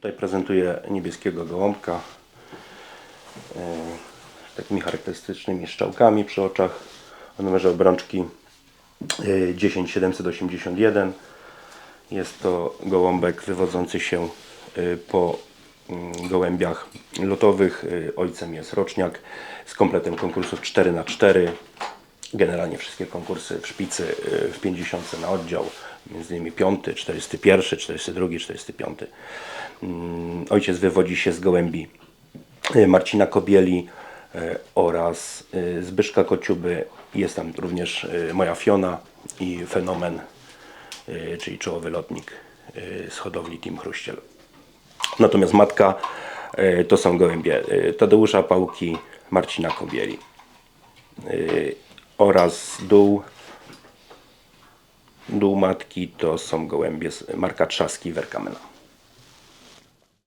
Tutaj prezentuję niebieskiego gołąbka e, z takimi charakterystycznymi szczałkami przy oczach o numerze obrączki e, 10781. Jest to gołąbek wywodzący się e, po mm, gołębiach lotowych. E, Ojcem jest roczniak z kompletem konkursów 4 na 4 Generalnie wszystkie konkursy w szpicy w 50 na oddział, między innymi 5, 41, 42, 45. Mm, Ojciec wywodzi się z gołębi y, Marcina Kobieli y, oraz y, Zbyszka Kociuby. Jest tam również moja Fiona i Fenomen, czyli czołowy lotnik z hodowli Team Chruściel. Natomiast matka to są gołębie Tadeusza Pałki, Marcina Kobieli oraz dół dół matki to są gołębie Marka Trzaski Werkamena.